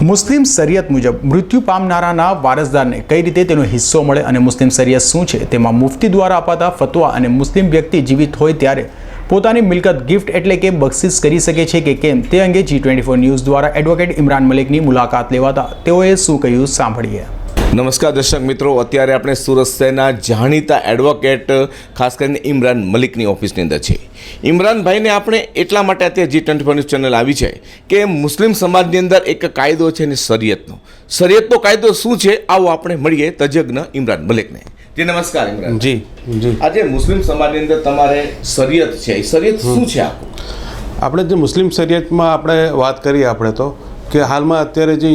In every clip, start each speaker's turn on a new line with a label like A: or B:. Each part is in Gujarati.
A: મુસ્લિમ શરિયત મુજબ મૃત્યુ પામનારાના વારસદારને કઈ રીતે તેનો હિસ્સો મળે અને મુસ્લિમ શરિયત શું છે, તેમાં મુફ્તી દ્વારા અપાતા ફતવા અને મુસ્લિમ વ્યક્તિ જીવિત હોય ત્યારે પોતાની મિલકત ગિફ્ટ એટલે કે બક્ષિસ કરી શકે છે કે કેમ તે અંગે જી ટ્વેન્ટી ફોર ન્યૂઝ દ્વારા એડવોકેટ ઇમરાન મલિકની મુલાકાત લેવાતા તેઓએ શું કહ્યું સાંભળીએ.
B: નમસ્કાર દર્શક મિત્રો અત્યારે આપણે સુરત શહેરના જાણીતા એડવોકેટ ખાસ કરીને ઇમરાન મલિકની ઓફિસની અંદર છે. ઇમરાનભાઈને આપણે એટલા માટે અત્યારે જી ટ્વેન્ટી ન્યૂઝ ચેનલ આવી છે કે મુસ્લિમ સમાજની અંદર એક કાયદો છે ને શરિયતનો. શરિયતનો કાયદો શું છે? આવો આપણે મળીએ તજજ્ઞ ઇમરાન મલિકને. જી નમસ્કાર ઇમરાન.
C: જી જી.
B: આજે મુસ્લિમ સમાજની અંદર તમારે શરિયત છે. શરિયત શું છે આખું?
C: આપણે જે મુસ્લિમ શરિયતમાં આપણે વાત કરીએ આપણે તો કે હાલમાં અત્યારે જે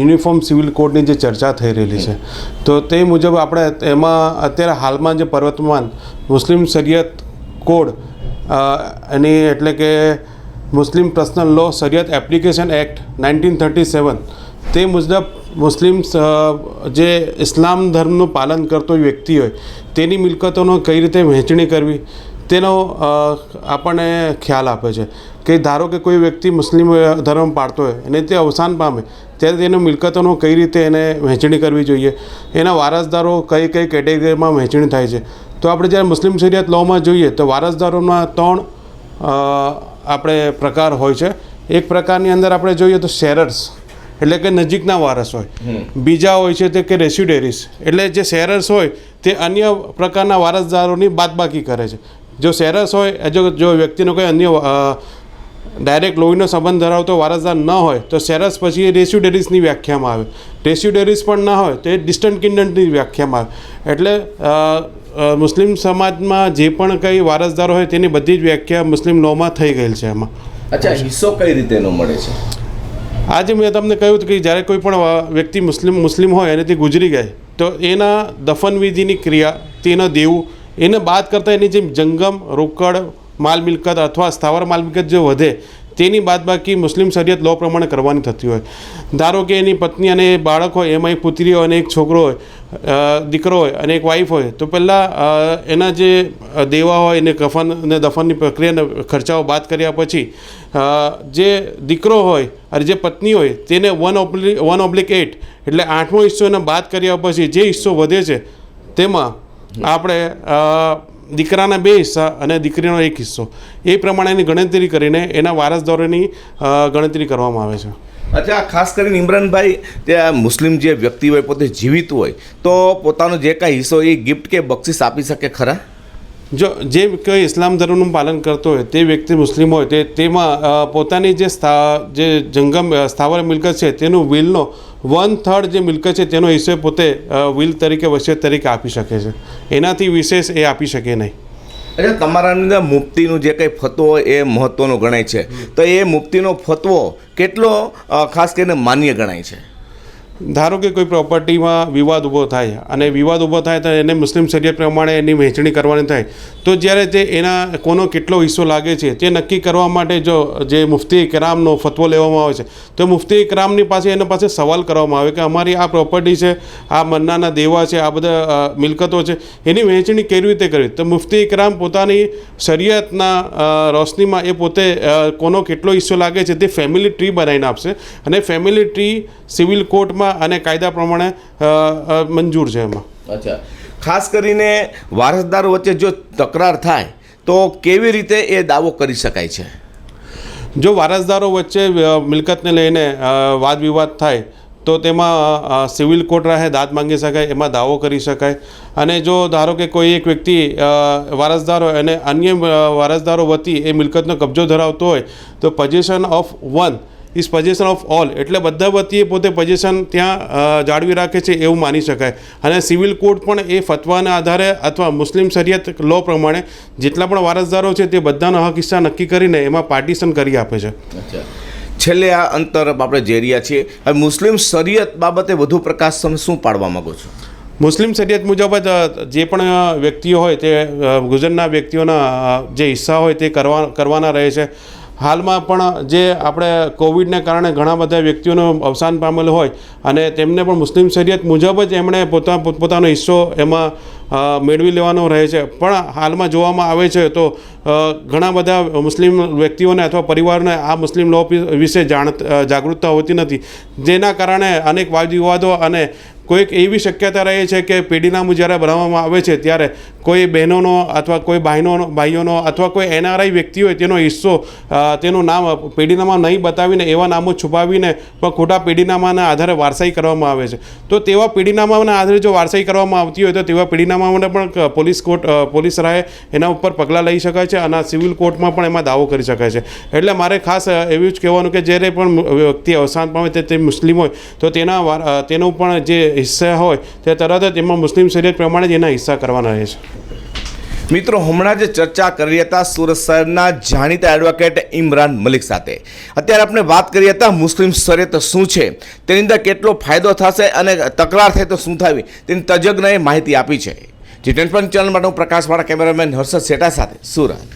C: યુનિફોર્મ સિવિલ કોડની જે ચર્ચા થઈ રહેલી છે, તો તે મુજબ આપણે એમાં અત્યારે હાલમાં જે પર્વતમાન મુસ્લિમ શરિયત કોડ એની એટલે કે Muslim personal law Shariat application act nineteen thirty seven, તે મુજબ મુસ્લિમ જે ઇસ્લામ ધર્મનું પાલન કરતો વ્યક્તિ હોય, તેની મિલકતોનો કઈ રીતે વહેંચણી કરવી તેનો આપણને ખ્યાલ આપે છે કે ધારો કે કોઈ વ્યક્તિ મુસ્લિમ ધર્મ પાળતો હોય અને તે અવસાન પામે ત્યારે તેની મિલકતોનો કઈ રીતે એને વહેંચણી કરવી જોઈએ? એના વારસદારો કઈ કઈ કેટેગરીમાં વહેંચણી થાય છે? તો આપણે જ્યારે મુસ્લિમ શરિયત લોમાં જોઈએ તો વારસદારોના ત્રણ આપણે પ્રકાર હોય છે. એક પ્રકારની અંદર આપણે જોઈએ તો શેરર્સ એટલે કે નજીકના વારસ હોય. બીજા હોય છે તે કે રેસ્યુડેરીસ એટલે જે શેરર્સ હોય તે અન્ય પ્રકારના વારસદારોની બાદબાકી કરે છે. જો સેરસ હોય એ જો જો વ્યક્તિનો કોઈ અન્ય ડાયરેક્ટ લોહીનો સંબંધ ધરાવતો વારસદાર ન હોય તો સેરસ પછી એ રેસ્યુડેરીસની વ્યાખ્યામાં આવે. રેસ્યુડેરીસ પણ ના હોય તો એ ડિસ્ટન્ટ કિન્ડનની વ્યાખ્યામાં આવે. એટલે મુસ્લિમ સમાજમાં જે પણ કંઈ વારસદાર હોય તેની બધી જ વ્યાખ્યા મુસ્લિમ લોમાં થઈ ગયેલ છે એમાં.
B: અચ્છા હિસ્સો કઈ રીતે એનો મળે છે?
C: આજે મેં તમને કહ્યું કે જ્યારે કોઈ પણ વ્યક્તિ મુસ્લિમ મુસ્લિમ હોય અને ગુજરી જાય તો એના દફન વિધિની ક્રિયા તેના દેવું એને બાદ કરતાં એની જે જંગમ, રોકડ, માલ મિલકત અથવા સ્થાવર માલ મિલકત જે વધે, તેની બાદબાકી મુસ્લિમ શરિયત લો પ્રમાણે કરવાની થતી હોય. ધારો કે એની પત્ની અને બાળક હોય, એમાં એક પુત્રી હોય અને એક છોકરો હોય દીકરો હોય અને એક વાઈફ હોય, તો પહેલાં એના જે દેવા હોય, એને કફન અને દફનની પ્રક્રિયાને ખર્ચાઓ બાદ કર્યા પછી જે દીકરો હોય અને જે પત્ની હોય, તેને one oblique one oblique eight એટલે આઠમો હિસ્સો એને બાદ કર્યા પછી જે હિસ્સો વધે છે, તેમાં આપણે દીકરાના બે હિસ્સા અને દીકરીનો એક હિસ્સો. એ પ્રમાણેની ગણતરી કરીને એના વારસદારોની ગણતરી કરવામાં આવે છે.
B: અચ્છા ખાસ કરીને ઇમરાનભાઈ ત્યાં મુસ્લિમ જે વ્યક્તિ હોય પોતે જીવિત હોય તો પોતાનો જે કાંઈ હિસ્સો એ ગિફ્ટ કે બક્ષિસ આપી શકે ખરા?
C: જો જે કોઈ ઇસ્લામ ધર્મનું પાલન કરતો હોય, તે વ્યક્તિ મુસ્લિમ હોય, તે તેમાં પોતાની જે સ્થા, જે જંગમ સ્થાવર મિલકત છે, તેનું વિલનો વન થર્ડ જે મિલકત છે, તેનો હિસ્સો પોતે વિલ તરીકે, વસિયત તરીકે આપી શકે છે. એનાથી વિશેષ એ આપી શકે નહીં.
B: એટલે તમારા અંદર મુફ્તીનું જે કંઈ ફતવો એ મહત્ત્વનો ગણાય છે. તો એ મુફ્તીનો ફતવો કેટલો ખાસ કરીને માન્ય ગણાય છે?
C: ધારો કે કોઈ પ્રોપર્ટીમાં વિવાદ ઊભો થાય અને વિવાદ ઊભો થાય તો એને મુસ્લિમ શરિયત પ્રમાણે એની વહેંચણી કરવાની થાય, તો જ્યારે તે એના કોનો કેટલો હિસ્સો લાગે છે તે નક્કી કરવા માટે જો જે મુફતી ઇકરામનો ફતવો લેવામાં આવે છે, તો મુફ્તી ઇકરામની પાસે એના પાસે સવાલ કરવામાં આવે કે અમારી આ પ્રોપર્ટી છે, આ મન્નાના દેવા છે, આ બધા મિલકતો છે, એની વહેંચણી કેવી રીતે કરવી? તો મુફ્તી ઇકરામ પોતાની શરિયતના રોશનીમાં એ પોતે કોનો કેટલો હિસ્સો લાગે છે તે ફેમિલી ટ્રી બનાવીને આપશે અને ફેમિલી ટ્રી સિવિલ કોર્ટમાં અને કાયદા પ્રમાણે મંજૂર છે એમાં.
B: અચ્છા. ખાસ કરીને વારસદારો વચ્ચે જો તકરાર થાય તો કેવી રીતે એ દાવો કરી શકાય છે?
C: જો વારસદારો વચ્ચે મિલકતને લઈને વાદવિવાદ વાદ વિવાદ થાય તો તેમાં સિવિલ કોર્ટ રાહે દાદ માંગી શકાય એમાં દાવો કરી શકાય. અને જો ધારો કે કોઈ એક વ્યક્તિ વારસદારો અને અન્ય વારસદારો વતી એ મિલકતનો કબજો ધરાવતો હોય તો position of one is position of all એટલે બધા વતીએ પોતે પોઝિશન ત્યાં જાળવી રાખે છે એવું માની શકાય. અને સિવિલ કોર્ટ પણ એ ફતવાના આધારે અથવા મુસ્લિમ શરિયત લો પ્રમાણે જેટલા પણ વારસદારો છે તે બધાનો હક હિસ્સા નક્કી કરીને એમાં પાર્ટીશન કરી આપે છે.
B: છેલ્લે આ અંતર આપણે જે રહ્યા છીએ. હવે મુસ્લિમ શરિયત બાબતે વધુ પ્રકાશ તમે શું પાડવા માગો છો?
C: મુસ્લિમ શરિયત મુજબ જ જે પણ વ્યક્તિઓ હોય તે ગુજરાતના ગુજરના વ્યક્તિઓના જે હિસ્સા હોય તે કરવા કરવાના રહે છે. હાલમાં પણ જે આપણે કોવિડને કારણે ઘણા બધા વ્યક્તિઓનું અવસાન પામેલ હોય અને તેમને પણ મુસ્લિમ શરીયત મુજબ જ એમણે પોતા, પોતપોતાનો હિસ્સો એમાં મેળવી લેવાનો રહે છે. પણ હાલમાં જોવામાં આવે છે તો ઘણા બધા મુસ્લિમ વ્યક્તિઓને અથવા પરિવારને આ મુસ્લિમ લો વિશે જાણ જાગૃતતા હોતી નથી. જેના કારણે અનેક વાદ વિવાદો અને કોઈક એવી શક્યતા રહે છે કે પેઢીનામું જ્યારે બનાવવામાં આવે છે, ત્યારે કોઈ બહેનોનો અથવા કોઈ ભાઈનો ભાઈઓનો અથવા કોઈ એનઆરઆઈ વ્યક્તિ હોય તેનો હિસ્સો તેનું નામ પેઢીનામા નહીં બતાવીને એવા નામો છુપાવીને પણ ખોટા પેઢીનામાના આધારે વારસાઈ કરવામાં આવે છે. તો તેવા પેઢીનામાના આધારે જો વારસાઈ કરવામાં આવતી હોય તો તેવા પેઢીનામાઓને પણ પોલીસ કોર્ટ પોલીસ રાહે એના ઉપર પગલાં લઈ શકાય છે અને સિવિલ કોર્ટમાં પણ એમાં દાવો કરી શકાય છે. એટલે મારે ખાસ એવું જ કહેવાનું કે જ્યારે પણ વ્યક્તિ અવસાન પામે તે મુસ્લિમ હોય તો તેના તેનું પણ જે હિસ્સા હોય, તે તરત જ એમાં મુસ્લિમ શરીયત પ્રમાણે જ એના હિસ્સા કરવાના રહે છે.
B: મિત્રો, હમણાં જે ચર્ચા કરી હતા સુરત શહેરના જાણીતા એડવોકેટ ઇમરાન મલિક સાથે. અત્યારે આપણે વાત કરી હતા મુસ્લિમ શરીયત શું છે, તેની અંદર કેટલો ફાયદો થશે અને તકરાર થાય તો શું થવી તેની તજજ્ઞએ માહિતી આપી છે. જી ટેન ચેનલ માટે હું પ્રકાશવાળા કેમેરામેન હર્ષદ શેઠા સાથે, સુરત.